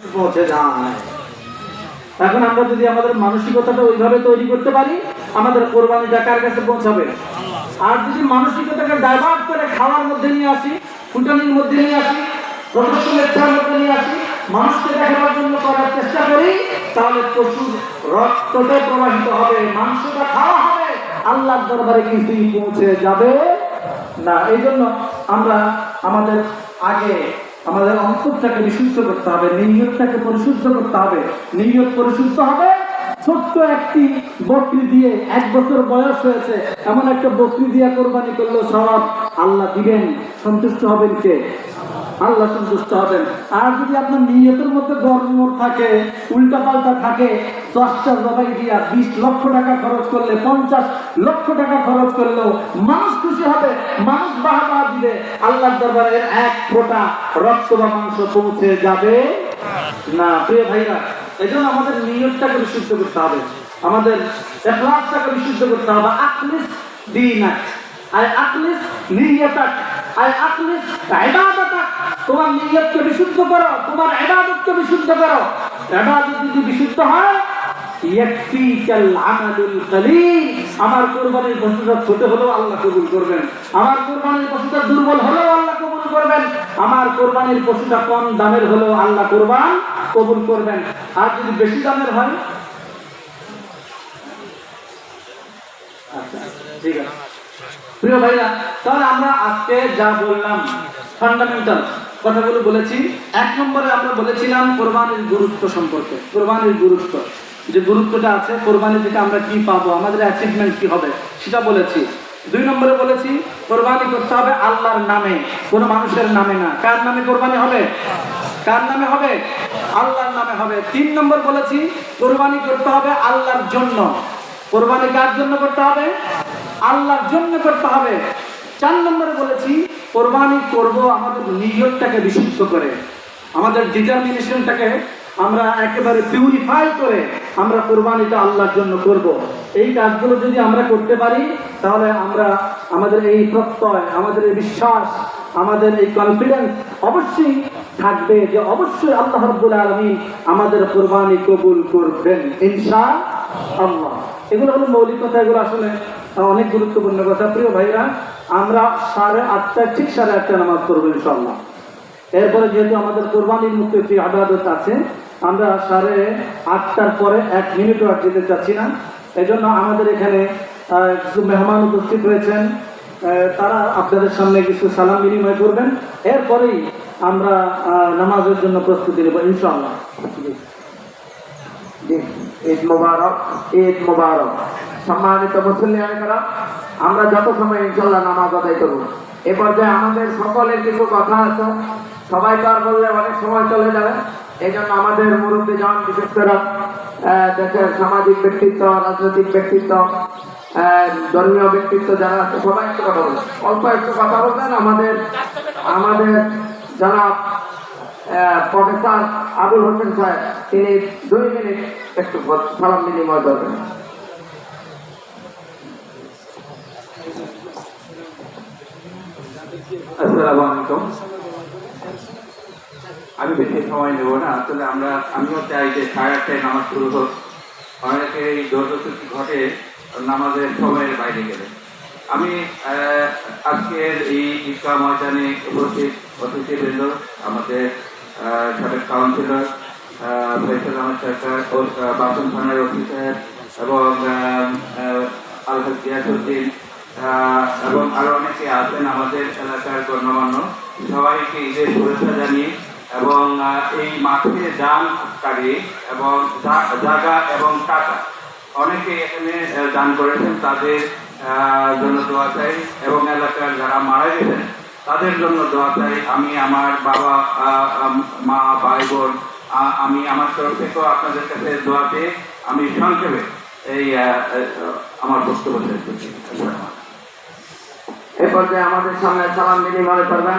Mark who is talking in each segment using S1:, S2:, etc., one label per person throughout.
S1: পৌঁছে যায়। এখন আমরা যদি আমাদের মানসিকতাটা ওইভাবে তৈরি করতে পারি, আমাদের কোরবানিটা কার কাছে পৌঁছাবে? আর যদি মানসিকতাকে ডাইভার্ট করে খাওয়ার মধ্যে নিয়ে আসি, ফুটানির মধ্যে নিয়ে আসি প্রদর্শন লেখার মধ্যে নিয়ে আসি, মানুষকে দেখাবার জন্য করার চেষ্টা করি, তাহলে পশুর রক্তটা প্রবাহিত হবে, মাংসটা খাওয়া হবে, আল্লাহর দরবারে কিছুই পৌঁছে যাবে না। এই জন্য আমরা আমাদের আগে আমাদের অন্তরটাকে বিশুদ্ধ করতে হবে, নিয়তটাকে পরিশুদ্ধ করতে হবে। নিয়ত পরিশুদ্ধ হবে। ছোট্ট একটি বকরি দিয়ে এক বছর বয়স হয়েছে, এমন একটা বকরি দিয়ে কোরবানি করল সবাব আল্লাহ দিবেন, সন্তুষ্ট হবেন কে? আল্লাহ সন্তুষ্ট হবেন। আর যদি আপনার নিয়তের মধ্যে গর্ব থাকে উল্টা পাল্টা থাকে, দশটা জবাই দিয়া বিশ লক্ষ টাকা খরচ করলে, পঞ্চাশ লক্ষ টাকা খরচ করলেও মানুষ হবে মানুষ বাহবা দিবে? আল্লাহর দরবারে এক ফোঁটা রক্ত বা মাংস পৌঁছে যাবে না? প্রিয় ভাইরা এই জন্য আমাদের নিয়তটাকে বিশুদ্ধ করতে হবে। আমাদের এখলাসটাকে বিশুদ্ধ করতে হবে। আকলিস দিনাক। আকলিস নিয়তাক। আকলিস ইবাদাতাক। তোমার নিয়তকে বিশুদ্ধ করো, তোমার ইবাদতকে বিশুদ্ধ করো। ইবাদত যদি বিশুদ্ধ হয় আমার কুরবানির পশুটা ছোট হলেও আল্লাহ কবুল করবেন। আমার কুরবানির পশুটা দুর্বল হলেও আল্লাহ কবুল করবেন। আমার কোরবানির পশুটা কম দামের হলেও আল্লাহ কোরবান কবুল করবেন। আর যদি বেশি দামের হয়? আচ্ছা প্রিয় ভাইরা, তাহলে আমরা আজকে যা বললাম ফান্ডামেন্টাল কথাগুলো বলেছি। এক নম্বরে আমরা বলেছিলাম কোরবানির গুরুত্ব সম্পর্কে, কোরবানির গুরুত্ব। যে গুরুত্বটা আছে, কোরবানি থেকে আমরা কি পাবো, আমাদের অ্যাচিভমেন্ট কি হবে, সেটা বলেছি। দুই নম্বরে বলেছি, কোরবানি করতে হবে আল্লাহর নামে, কোনো মানুষের নামে না। কার নামে কোরবানি হবে? কার নামে হবে? আল্লাহর নামে হবে। তিন নম্বর বলেছি, কোরবানি করতে হবে আল্লাহর জন্য। কোরবানি কার জন্য করতে হবে? আল্লাহর জন্য করতে হবে। চার নম্বরে বলেছি, কোরবানি করব আমাদের নিয়তটাকে বিশুদ্ধ করে। আমাদের ডিটারমিনেশনটাকে আমরা একেবারে পিউরিফাই করে আমরা কোরবানিটা আল্লাহর জন্য করব। এই কাজগুলো যদি আমরা করতে পারি, তাহলে আমরা আমাদের এই প্রত্যয়, আমাদের এই বিশ্বাস, আমাদের এই কনফিডেন্স অবশ্যই থাকবে যে অবশ্যই আল্লাহ রব্বুল আলমী আমাদের কোরবানি কবুল করবেন ইনশা আল্লাহ এগুলো হলো মৌলিক কথা, এগুলো আসলে অনেক গুরুত্বপূর্ণ কথা। প্রিয় ভাইরা, আমরা সাড়ে আটটায় ঠিক সাড়ে আটটা নামাজ করব ইনশাল্লাহ এরপরে যেহেতু আমাদের কোরবানির মুক্ত আবাদত আছে আমরা সাড়ে আটটার পরে এক মিনিটও আর যেতে চাচ্ছি না। জন্য আমাদের এখানে কিছু মেহমান উপস্থিত হয়েছেন। তারা আপনাদের সামনে কিছু সালাম বিনিময় করবেন। এরপরেই আমরা নামাজের জন্য প্রস্তুতি নেব, ইনশাআল্লাহ।
S2: ঈদ মোবারক ঈদ মোবারক। সম্মানিত মুসলিয়ানেরা আমরা যত সময় ইনশাল্লাহ নামাজ আদায় করব। এ পর্যায়ে আমাদের সকলের কিছু কথা আছে। সবাই তো আর বললে অনেক সময় চলে যাবে। এই আমাদের মুরব্বী জন বিশেষ করে দেশের সামাজিক ব্যক্তিত্ব, রাজনৈতিক ব্যক্তিত্ব ধর্মীয় ব্যক্তিত্ব যারা আছে, সবাই একটু কথা বলবেন অল্প একটু কথা বলবেন? আমাদের আমাদের যারা প্রফেসর আবুল হোসেন সাহেব, তিনি দুই মিনিট একটু সালাম বিনিময় করবেন।
S3: আসসালামু আলাইকুম। আমি বেশি সময় নেব না। আসলে আমরা, আমিও চাই যে সাড়ে আটটায় নামাজ শুরু হোক। অনেকে এই দর্শকটি ঘটে নামাজের সময়ের বাইরে গেলে। আমি আজকের এই ইসকা ময়দানে উপস্থিত অতিথিবৃন্দ আমাদের সাবেক কাউন্সিলর ফৈসল আহমদ সরকার বাসন থানার অফিসার এবং আলহাজ গিয়াসুদ্দিন এবং আরও অনেকে আছেন আমাদের এলাকার গণ্যমান্য। সবাইকে ঈদের শুভেচ্ছা জানিয়ে এবং এই মাঠে দান কারিয়ে এবং জায়গা এবং টাকা। অনেকে এখানে দান করেছেন, তাদের জন্য দোয়া চাই এবং এলাকার যারা মারা গেছেন, তাদের জন্য দোয়া চাই। আমি আমার বাবা মা, ভাই, বোন আমি আমার তরফ থেকেও আপনাদের কাছে দোয়া পেয়ে আমি সংক্ষেপে এই আমার বক্তব্য শেষ করছি।
S2: এ পর্যায়ে আমাদের সামনে সালাম বিনিময় করবেন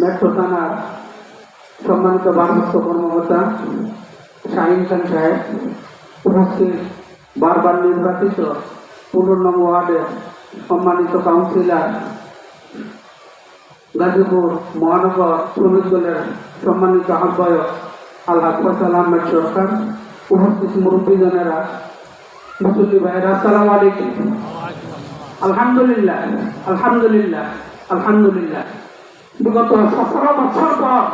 S4: মেট্রো থানার সম্মানিত ভারপ্রাপ্ত কর্মকর্তা শাহিন খান সাহেব উপস্থিত বারবার নির্বাচিত পনেরো নং ওয়ার্ডের সম্মানিত কাউন্সিলর, গাজীপুর মহানগর শ্রমিক দলের সম্মানিত আহ্বায়ক আল্লাহ ফসল আহমেদ সরকার, উপস্থিত মুরব্বীজনেরা মুসল্লি ভাইয়েরা, আসসালামু আলাইকুম। আলহামদুলিল্লাহ আলহামদুলিল্লাহ আলহামদুলিল্লাহ। বিগত সতেরো বছর পর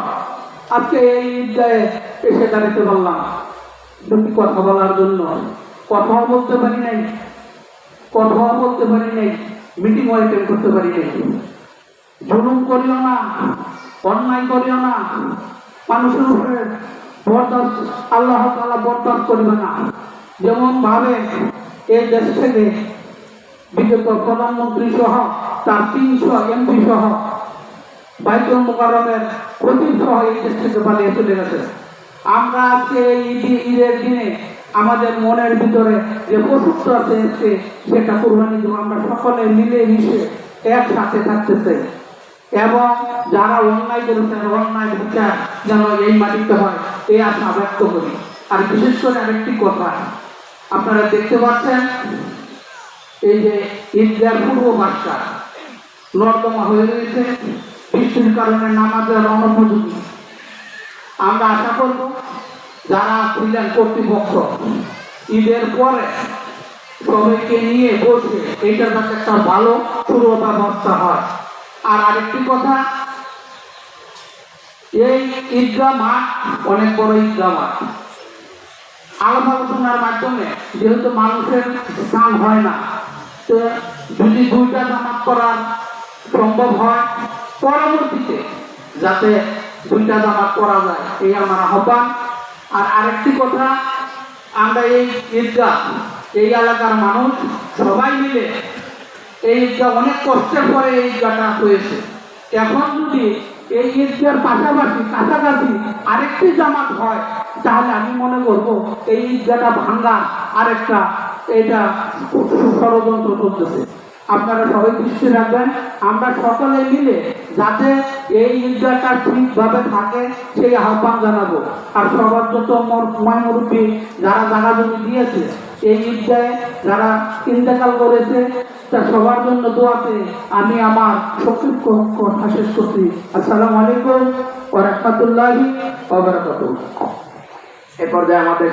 S4: আজকে এই ঈদগাহে এসে দাঁড়াতে পারলাম দুটি কথা বলার জন্য কথাও বলতে পারি নাই, কথাও বলতে পারি নাই মিটিং অ্যাটেন্ড করতে পারি নাই। জুলুম করিও না, অন্যায় করিও না, মানুষের উপরে বরদাস্ত, আল্লাহ তালা বরদাস্ত করিবে না। যেমন ভাবে এই দেশ থেকে বিগত প্রধানমন্ত্রী সহ তার তিনশো এমপি সহ বাইতুল মুকাররমের খতিব সহ এই দেশ পালিয়ে চলে গেছে। আমরা আজকে এই ঈদের দিনে আমাদের মনের ভিতরে যে পশুত্ব আছে আজকে, সেটা কোরবানি দেবো। আমরা সকলে মিলে মিশে একসাথে থাকতে চাই। এবং যারা অন্যায় করেছেন, অন্যায় বিচার যেন এই মাটিতে হয়, এই আশা ব্যক্ত করি। আর বিশেষ করে আরেকটি কথা, আপনারা দেখতে পাচ্ছেন, এই যে ঈদগার পূর্ব বাসটা নর্দমা হয়ে রয়েছে। বৃষ্টির কারণে নামাজের অনুপযোগী আমরা আশা করব যারা ছিলেন কর্তৃপক্ষ, ঈদের পরে সবাইকে নিয়ে বসে এইটার কাছে একটা ভালো শুরু ব্যবস্থা হয়। আর আরেকটি কথা, এই ঈদগাহ মাঠ অনেক বড় ঈদগাহ মাঠ। আলাপ আলোচনার মাধ্যমে যেহেতু মানুষের স্থান হয় না, তো যদি দুইটা জামাত করার সম্ভব হয় পরবর্তীতে যাতে দুইটা জামাত করা যায়, এই আমার আহ্বান। আর আরেকটি কথা, আমরা এই ঈদগাহ, এই এলাকার মানুষ সবাই মিলে এই ঈদগাহ অনেক কষ্টের পরে এই ঈদগাহটা হয়েছে। এখন যদি এই ঈদগার পাশাপাশি, কাছাকাছি আরেকটি জামাত হয়, তাহলে আমি মনে করব এই ঈদগাহটা ভাঙ্গা আরেকটা এটা ষড়যন্ত্র চলতেছে। আপনারা সবাই দৃষ্টি রাখবেন। আমরা সকলে মিলে যাতে এই ঈদগাহটা ঠিকভাবে থাকে, সেই আহ্বান জানাব। আর সবার যত ময় মুরব্বী যারা জায়গা জমি দিয়েছে, এই ঈদগাহে যারা ইন্তেকাল করেছে তা সবার জন্য দোয়াতে আমি আমার সংক্ষিপ্ত কথা শেষ করছি। আসসালামু আলাইকুম ওয়া রাহমাতুল্লাহি ওয়া
S2: এ পর্যায়ে আমাদের